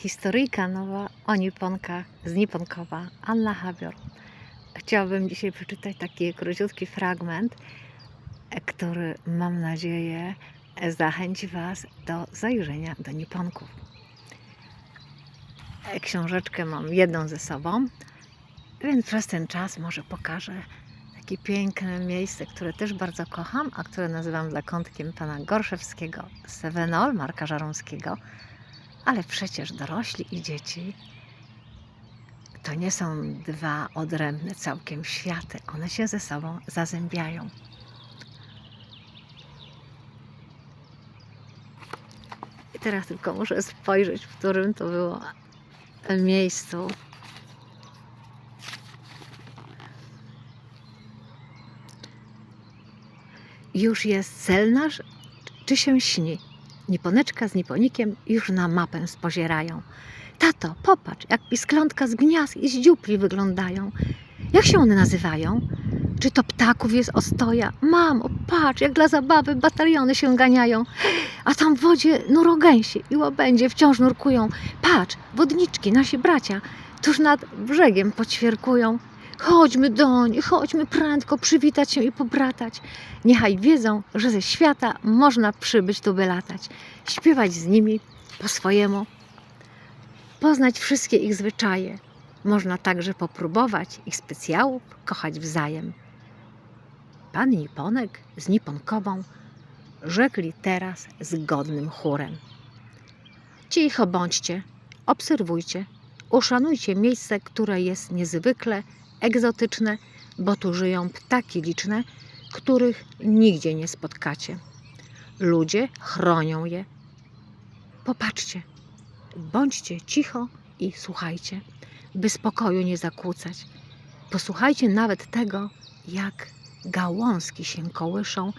historyjka nowa o Niponkach z Niponkowa, Anna Habior. Chciałabym dzisiaj przeczytać taki króciutki fragment, który mam nadzieję zachęci Was do zajrzenia do Niponków. Książeczkę mam jedną ze sobą, więc przez ten czas może pokażę takie piękne miejsce, które też bardzo kocham, a które nazywam zakątkiem pana Gorszewskiego, Sevenol, Marka Żaromskiego. Ale przecież dorośli i dzieci to nie są dwa odrębne całkiem światy. One się ze sobą zazębiają. I teraz tylko muszę spojrzeć, w którym to było miejscu. Już jest cel nasz, czy się śni? Niponeczka z Niponikiem już na mapę spozierają. Tato, popatrz, jak pisklątka z gniazd i z dziupli wyglądają. Jak się one nazywają? Czy to ptaków jest ostoja? Mamo, patrz, jak dla zabawy bataliony się ganiają. A tam w wodzie nurogęsi i łabędzie wciąż nurkują. Patrz, wodniczki, nasi bracia, tuż nad brzegiem poćwierkują. Chodźmy doń, chodźmy prędko przywitać się i pobratać. Niechaj wiedzą, że ze świata można przybyć tu by latać, śpiewać z nimi po swojemu, poznać wszystkie ich zwyczaje. Można także popróbować ich specjałów, kochać wzajem. Pan Niponek z Niponkową rzekli teraz zgodnym chórem. Cicho bądźcie, obserwujcie, uszanujcie miejsce, które jest niezwykle egzotyczne, bo tu żyją ptaki liczne, których nigdzie nie spotkacie. Ludzie chronią je. Popatrzcie, bądźcie cicho i słuchajcie, by spokoju nie zakłócać. Posłuchajcie nawet tego, jak gałązki się kołyszą,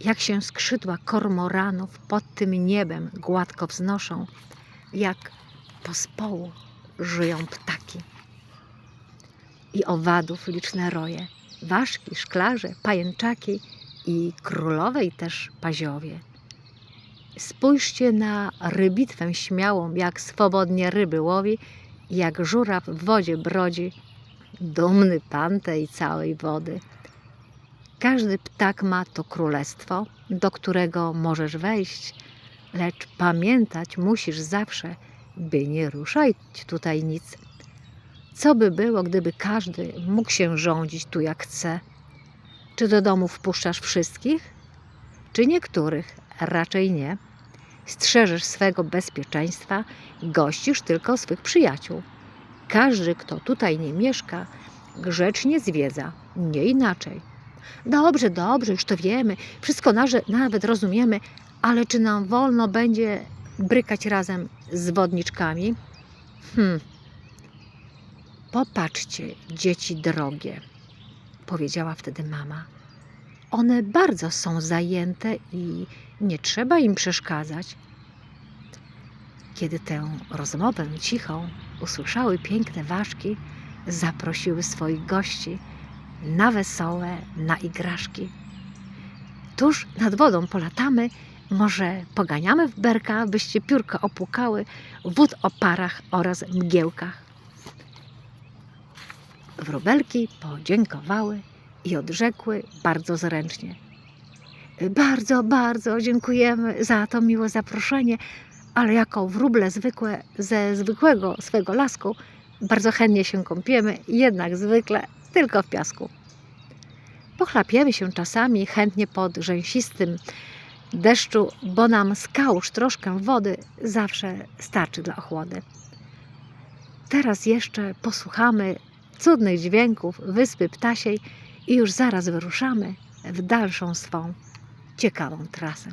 jak się skrzydła kormoranów pod tym niebem gładko wznoszą, jak pospołu żyją ptaki. I owadów liczne roje, ważki, szklarze, pajęczaki i królowej też paziowie. Spójrzcie na rybitwę śmiałą, jak swobodnie ryby łowi, jak żuraw w wodzie brodzi, dumny pan tej całej wody. Każdy ptak ma to królestwo, do którego możesz wejść, lecz pamiętać musisz zawsze, by nie ruszać tutaj nic. Co by było, gdyby każdy mógł się rządzić tu jak chce? Czy do domu wpuszczasz wszystkich? Czy niektórych? Raczej nie. Strzeżesz swego bezpieczeństwa, gościsz tylko swych przyjaciół. Każdy, kto tutaj nie mieszka, grzecznie zwiedza, nie inaczej. Dobrze, dobrze, już to wiemy, wszystko nawet rozumiemy, ale czy nam wolno będzie brykać razem z wodniczkami? Hmm. Popatrzcie, dzieci drogie, powiedziała wtedy mama. One bardzo są zajęte i nie trzeba im przeszkadzać. Kiedy tę rozmowę cichą usłyszały piękne ważki, zaprosiły swoich gości na wesołe, na igraszki. Tuż nad wodą polatamy, może poganiamy w berka, byście piórka opłukały, wód o parach oraz mgiełkach. Wróbelki podziękowały i odrzekły bardzo zręcznie. Bardzo, bardzo dziękujemy za to miłe zaproszenie, ale jako wróble zwykłe ze zwykłego swego lasku bardzo chętnie się kąpiemy, jednak zwykle tylko w piasku. Pochlapiemy się czasami chętnie pod rzęsistym deszczu, bo nam z troszkę wody zawsze starczy dla ochłody. Teraz jeszcze posłuchamy cudnych dźwięków wyspy ptasiej i już zaraz wyruszamy w dalszą swą ciekawą trasę.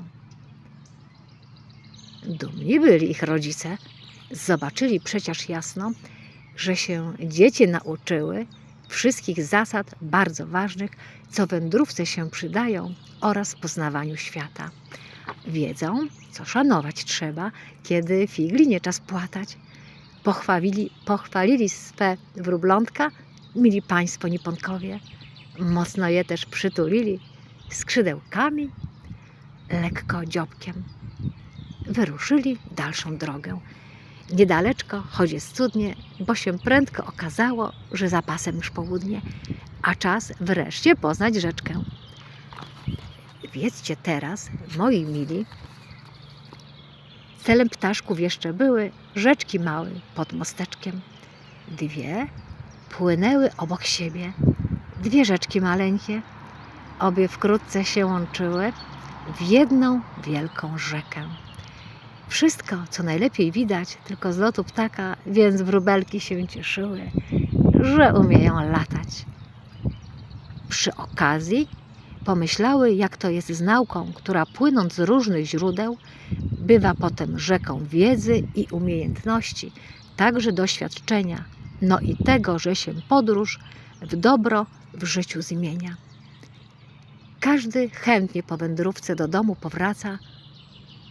Dumni byli ich rodzice, zobaczyli przecież jasno, że się dzieci nauczyły wszystkich zasad bardzo ważnych, co wędrówce się przydają oraz poznawaniu świata. Wiedzą, co szanować trzeba, kiedy figli nie czas płatać. Pochwalili, pochwalili swe wróblątka, mili państwo niponkowie. Mocno je też przytulili skrzydełkami, lekko dziobkiem. Wyruszyli dalszą drogę. Niedaleczko, choć cudnie, bo się prędko okazało, że za pasem już południe, a czas wreszcie poznać rzeczkę. Wiedzcie teraz, moi mili, celem ptaszków jeszcze były rzeczki małe pod mosteczkiem. Dwie płynęły obok siebie, dwie rzeczki maleńkie, obie wkrótce się łączyły w jedną wielką rzekę. Wszystko, co najlepiej widać, tylko z lotu ptaka, więc wróbelki się cieszyły, że umieją latać. Przy okazji pomyślały, jak to jest z nauką, która płynąc z różnych źródeł, bywa potem rzeką wiedzy i umiejętności, także doświadczenia, no i tego, że się podróż w dobro w życiu zmienia. Każdy chętnie po wędrówce do domu powraca,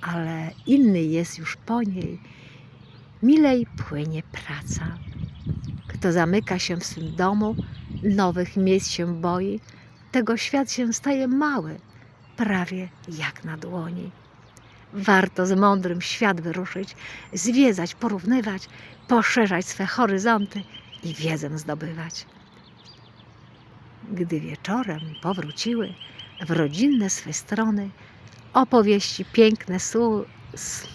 ale inny jest już po niej. Milej płynie praca. Kto zamyka się w swym domu, nowych miejsc się boi, tego świat się staje mały, prawie jak na dłoni. Warto z mądrym świat wyruszyć, zwiedzać, porównywać, poszerzać swe horyzonty i wiedzę zdobywać. Gdy wieczorem powróciły w rodzinne swe strony, opowieści piękne su, s,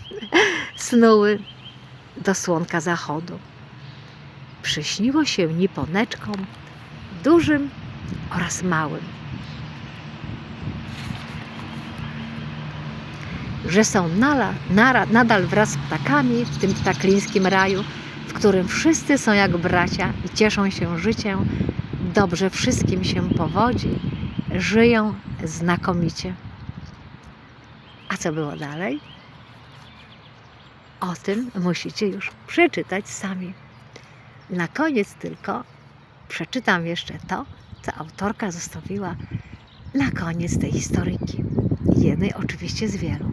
snuły do słonka zachodu. Przyśniło się niponeczkom, dużym oraz małym, że są nala, nara, nadal wraz z ptakami w tym ptaklińskim raju, w którym wszyscy są jak bracia i cieszą się życiem, dobrze wszystkim się powodzi, żyją znakomicie. A co było dalej? O tym musicie już przeczytać sami. Na koniec tylko przeczytam jeszcze to, co autorka zostawiła na koniec tej historyjki. Jednej oczywiście z wielu.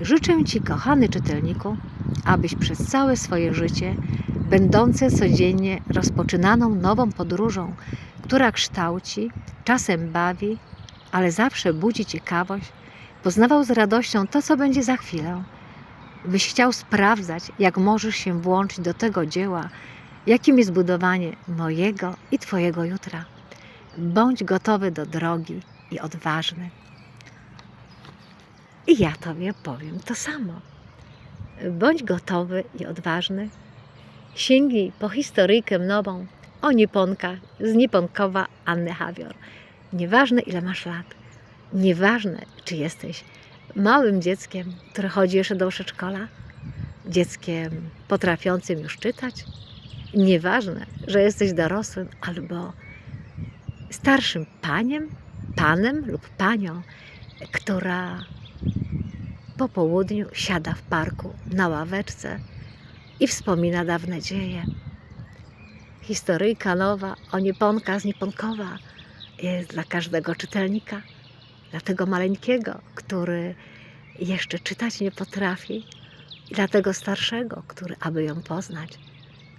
Życzę Ci, kochany czytelniku, abyś przez całe swoje życie, będące codziennie rozpoczynaną nową podróżą, która kształci, czasem bawi, ale zawsze budzi ciekawość, poznawał z radością to, co będzie za chwilę. Byś chciał sprawdzać, jak możesz się włączyć do tego dzieła, jakim jest budowanie mojego i Twojego jutra. Bądź gotowy do drogi i odważny. I ja Tobie powiem to samo. Bądź gotowy i odważny. Sięgnij po historyjkę nową o Niponkach z Niponkowa Anny Hawior. Nieważne ile masz lat, nieważne czy jesteś małym dzieckiem, które chodzi jeszcze do przedszkola, dzieckiem potrafiącym już czytać, nieważne, że jesteś dorosłym albo starszym paniem, panem lub panią, która po południu siada w parku na ławeczce i wspomina dawne dzieje. Historyjka nowa o Nieponka z Nieponkowa jest dla każdego czytelnika, dla tego maleńkiego, który jeszcze czytać nie potrafi, i dla tego starszego, który, aby ją poznać,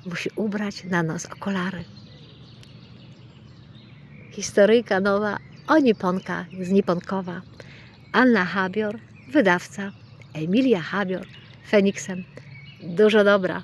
musi ubrać na nos okulary. Historyjka nowa o Nieponkach z Nieponkowa. Anna Habior, wydawca Emilia Habior, Feniksem. Dużo dobra.